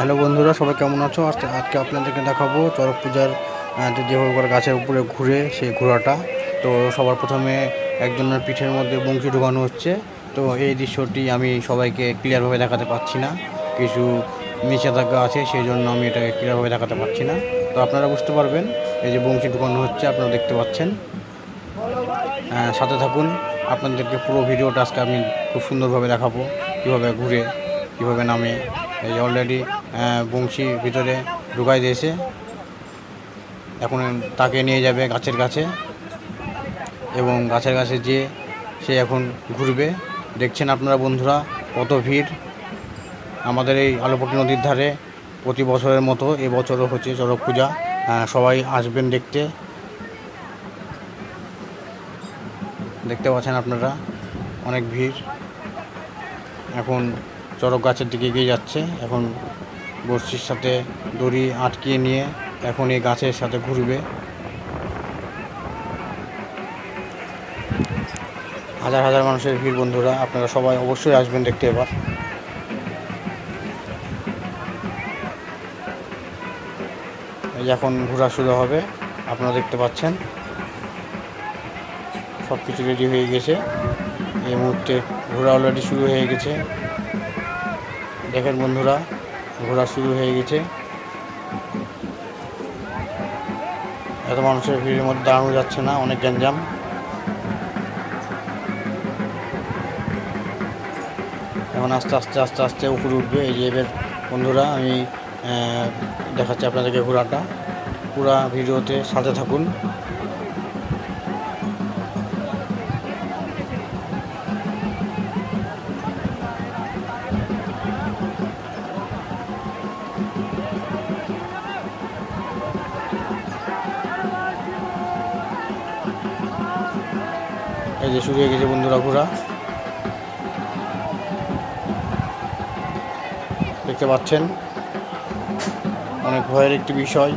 Hello বন্ধুরা, সবাই কেমন আছো? আজকে আজকে আপনাদেরকে দেখাবো চড়ক পূজার যেভাবে করে গাছের উপরে ঘুরে সেই ঘোরাটা তো সবার প্রথমে একজনের পিঠের মধ্যে বংশী ঢোকানো হচ্ছে। তো এই দৃশ্যটি আমি সবাইকে ক্লিয়ারভাবে দেখাতে পাচ্ছি না। কিছু নিষেধাজ্ঞা আছে, সেই জন্য আমি এটাকে ক্লিয়ারভাবে দেখাতে পাচ্ছি না। তো আপনারা বুঝতে পারবেন, এই যে বংশী ঢোকানো হচ্ছে, আপনারা দেখতে পাচ্ছেন। সাথে থাকুন, আপনাদেরকে পুরো ভিডিওটা আজকে আমি খুব সুন্দরভাবে দেখাবো, কীভাবে ঘুরে, কীভাবে নামে। এই অলরেডি বংশী ভিতরে ঢুকাই দিয়েছে। এখন তাকে নিয়ে যাবে গাছের কাছে এবং গাছের কাছে যেয়ে সে এখন ঘুরবে। দেখছেন আপনারা বন্ধুরা কত ভিড়। আমাদের এই আলোপটি নদীর ধারে প্রতি বছরের মতো এবছরও হচ্ছে চড়ক পূজা। সবাই আসবেন দেখতে। দেখতে পাচ্ছেন আপনারা অনেক ভিড়। এখন চড়ক গাছের দিকে এগিয়ে যাচ্ছে। এখন বর্ষির সাথে দড়ি আটকিয়ে নিয়ে এখন এই গাছের সাথে ঘুরবে। হাজার হাজার মানুষের ভিড়, বন্ধুরা, আপনারা সবাই অবশ্যই আসবেন দেখতে এবার। এখন ঘোরা শুরু হবে, আপনারা দেখতে পাচ্ছেন। সব কিছু রেডি হয়ে গেছে। এই মুহূর্তে ঘোরা অলরেডি শুরু হয়ে গেছে। দেখেন বন্ধুরা, ঘোরা শুরু হয়ে গেছে। এত মানুষের ভিড়ের মধ্যে দাঁড়ানো যাচ্ছে না, অনেক গ্যাঞ্জাম। এখন আস্তে আস্তে আস্তে আস্তে উপরে উঠবে। এই যে এবার বন্ধুরা, আমি দেখাচ্ছি আপনাদেরকে ঘোরাটা। পুরা ভিডিওতে সাথে থাকুন। এই যে শুরু হয়ে গেছে বন্ধুরা ঘোরা দেখতে পাচ্ছেন? অনেক ভয়ের একটি বিষয়,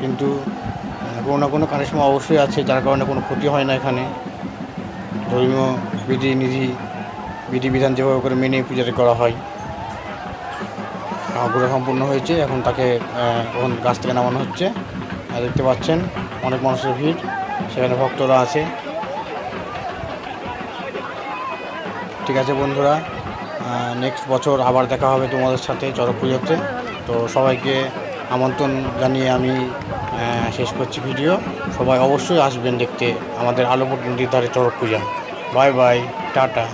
কিন্তু কোনো না কোনো কারিশমা অবশ্যই আছে, যার কারণে কোনো ক্ষতি হয় না এখানে। ধর্মীয় বিধি নিধি বিধিবিধান যেভাবে করে মেনে পূজাটা করা হয়। ঘোরা সম্পূর্ণ হয়েছে, এখন তাকে এখন গাছ থেকে নামানো হচ্ছে। দেখতে পাচ্ছেন, অনেক মানুষের ভিড়, সেখানে ভক্তরা আছে। ঠিক আছে বন্ধুরা নেক্সট বছর আবার দেখা হবে তোমাদের সাথে চড়ক পুজোতে তো সবাইকে আমন্ত্রণ জানিয়ে আমি শেষ করছি ভিডিও সবাই অবশ্যই আসবেন দেখতে আমাদের আলোপুর নদীর ধারে Charak Puja bye bye tata.